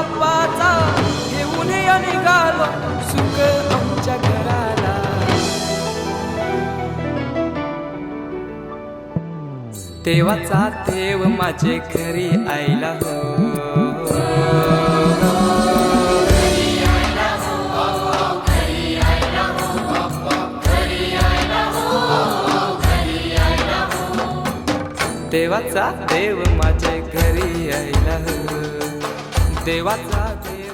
बाप्पाचा घेऊन या निघालो सुख आमच्या घराला. देवाचा देव माझे घरी आईला हो. देवाचा देव माझे घरी आईला हो. देवाचा. देव